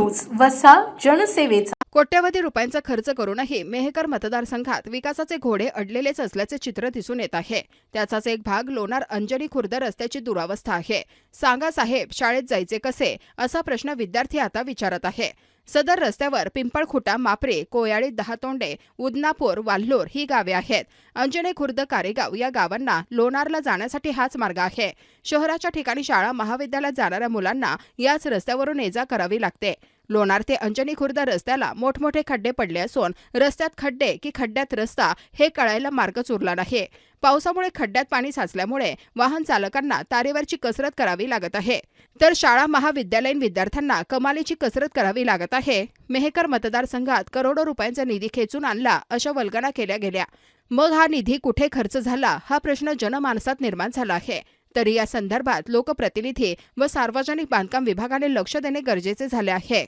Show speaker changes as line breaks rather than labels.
News वसा जनसेवेचा.
कोट्यवधी रुपयांचा खर्च करूनही मेहकर मतदारसंघात विकासाचे घोडे अडलेलेच असल्याचे चित्र दिसून येत आहे. त्याचाच एक भाग लोणार अंजनी खुर्द रस्त्याची दुरावस्था आहे. सांगा साहेब शाळेत जायचे कसे? असा प्रश्न विद्यार्थी आता विचारत आहे. सदर रस्त्यावर पिंपळखुटा मापरे कोयाळी दहातोंडे उदनापूर वाल्लोर ही गावे आहेत. अंजने खुर्द कारेगाव या गावांना लोणारला जाण्यासाठी हाच मार्ग आहे. शहराच्या ठिकाणी शाळा महाविद्यालयात जाणाऱ्या मुलांना याच रस्त्यावरून ये जा करावी लागते. लोणार ते अंजनी खुर्द रस्त्याला मोठमोठे खड्डे पडले असून रस्त्यात खड्डे की खड्ड्यात रस्ता हे कळायला मार्गच उरला नाही. पावसामुळे खड्ड्यात पाणी साचल्यामुळे वाहन चालकांना तारेवरची कसरत करावी लागत आहे. तर शाळा महाविद्यालयीन विद्यार्थ्यांना कमालीची कसरत करावी लागत आहे. मेहकर मतदारसंघात करोडो रुपयांचा निधी खेचून आणला अशा वल्गना केल्या गेल्या. मग हा निधी कुठे खर्च झाला? हा प्रश्न जनमानसात निर्माण झाला आहे. तरी या संदर्भात लोकप्रतिनिधी व सार्वजनिक बांधकाम विभागाने लक्ष देणे गरजेचे झाले आहे.